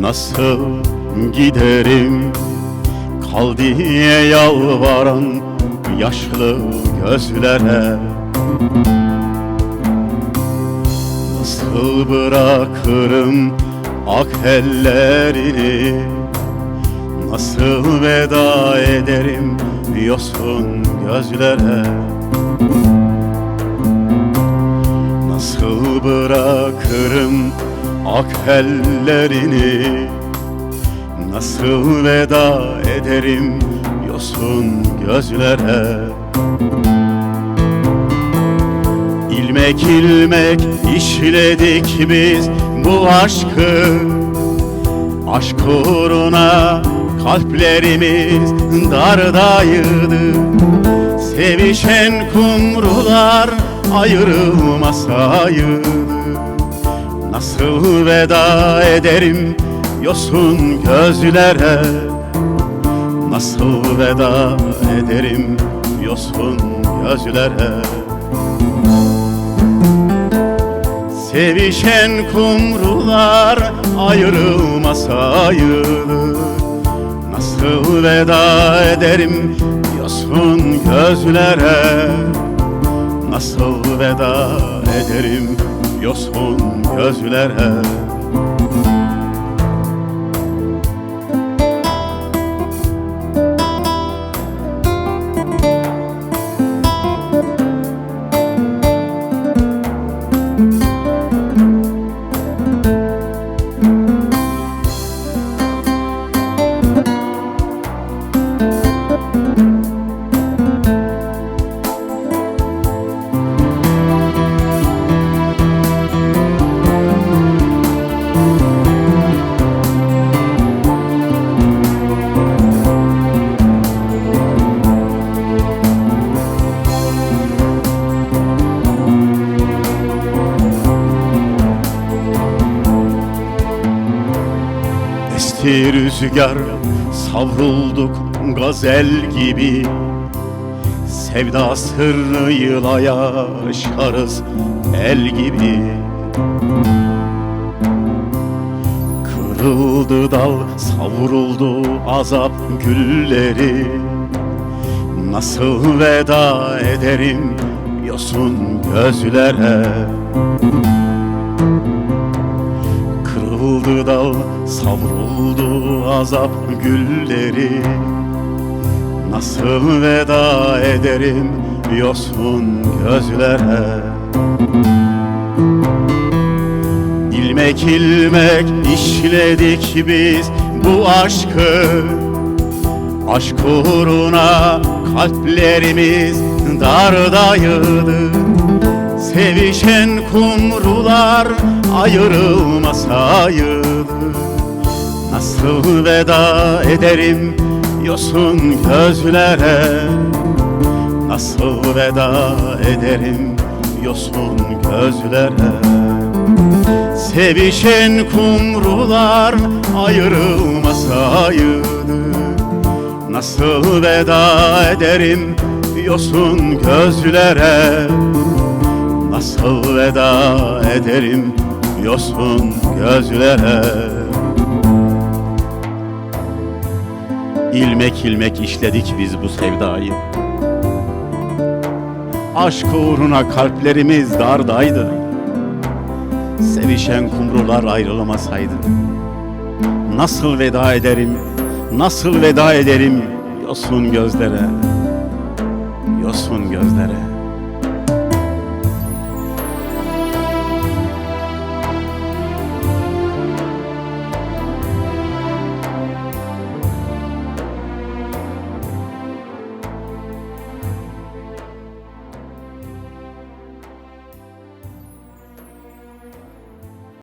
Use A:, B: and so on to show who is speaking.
A: Nasıl giderim? Kal diye yalvaran yaşlı gözlere. Nasıl bırakırım ak ellerini? Nasıl veda ederim yosun gözlere? Nasıl bırakırım ak ellerini Nasıl veda ederim yosun gözlere? İlmek ilmek işledik biz bu aşkı. Aşk uğruna kalplerimiz dardaydı Sevişen kumrular ayrılmasaydı Nasıl veda ederim yosun gözlere? Nasıl veda ederim yosun gözlere? Sevişen kumrular ayrılmasaydı Nasıl veda ederim yosun gözlere? Nasıl veda ederim yosun gözlere Esti rüzgar savrulduk gazel gibi. Sevda sırrıyla yaşarız el gibi. Kırıldı dal savruldu azap gülleri. Nasıl veda ederim yosun gözlere Kırıldı dal, savruldu azap gülleri. Nasıl veda ederim yosun gözlere? İlmek ilmek işledik biz bu aşkı. Aşk uğruna kalplerimiz dardaydı Sevişen kumrular ayrılmasaydı Nasıl veda ederim yosun gözlere? Nasıl veda ederim yosun gözlere? Sevişen kumrular ayrılmasaydı Nasıl veda ederim yosun gözlere Nasıl veda ederim yosun gözlere? İlmek ilmek işledik biz bu sevdayı. Aşk uğruna kalplerimiz dardaydı. Sevişen kumrular ayrılamasaydı Nasıl veda ederim, nasıl veda ederim yosun gözlere? Yosun gözlere